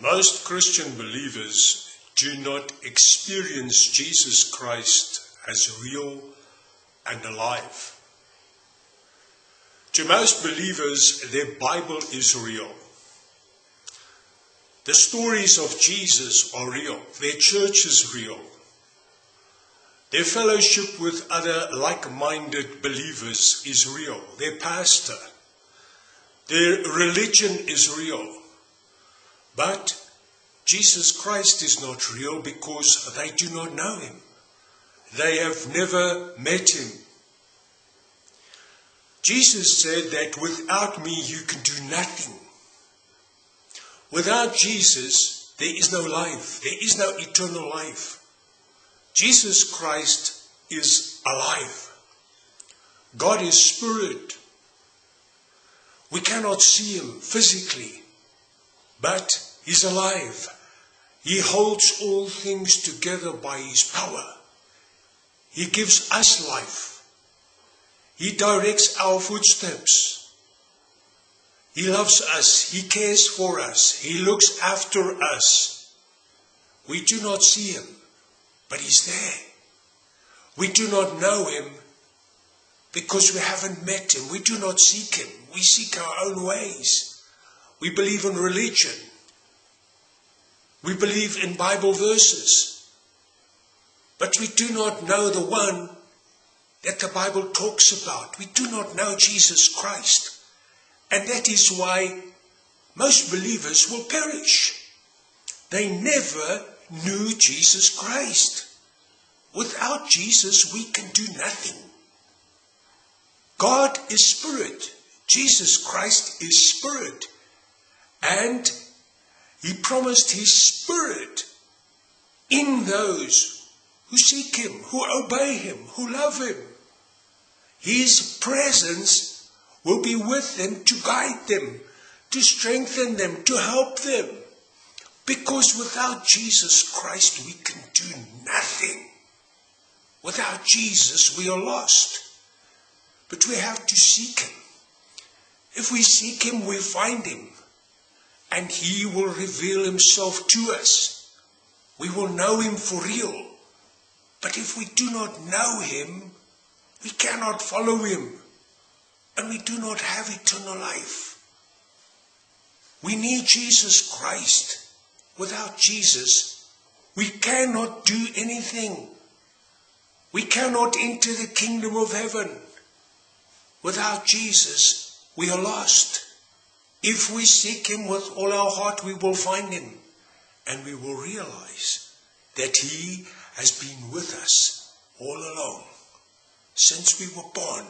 Most Christian believers do not experience Jesus Christ as real and alive. To most believers, their Bible is real. The stories of Jesus are real. Their church is real. Their fellowship with other like minded believers is real. Their pastor, their religion is real. But Jesus Christ is not real because they do not know him. They have never met him. Jesus said that without me you can do nothing. Without Jesus, there is no life. There is no eternal life. Jesus Christ is alive. God is spirit. We cannot see him physically, but he's alive. He holds all things together by his power. He gives us life. He directs our footsteps. He loves us. He cares for us. He looks after us. We do not see him, but he's there. We do not know him because we haven't met him. We do not seek him. We seek our own ways. We believe in religion. We believe in Bible verses. But we do not know the one that the Bible talks about. We do not know Jesus Christ. And that is why most believers will perish. They never knew Jesus Christ. Without Jesus, we can do nothing. God is spirit. Jesus Christ is spirit. And he promised his spirit in those who seek Him, who obey Him, who love Him. His presence will be with them to guide them, to strengthen them, to help them. Because without Jesus Christ, we can do nothing. Without Jesus, we are lost. But we have to seek Him. If we seek Him, we find Him. And He will reveal Himself to us. We will know Him for real. But if we do not know him, we cannot follow him, and we do not have eternal life. We need Jesus Christ. Without Jesus, we cannot do anything. We cannot enter the kingdom of heaven. Without Jesus, we are lost. If we seek him with all our heart, we will find him, and we will realize that he has been with us all along, since we were born,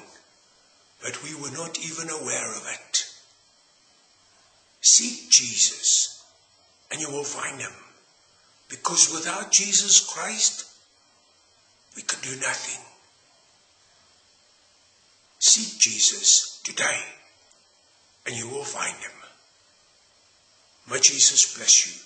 but we were not even aware of it. Seek Jesus, and you will find him, because without Jesus Christ, we can do nothing. Seek Jesus today, and you will find him. May Jesus bless you.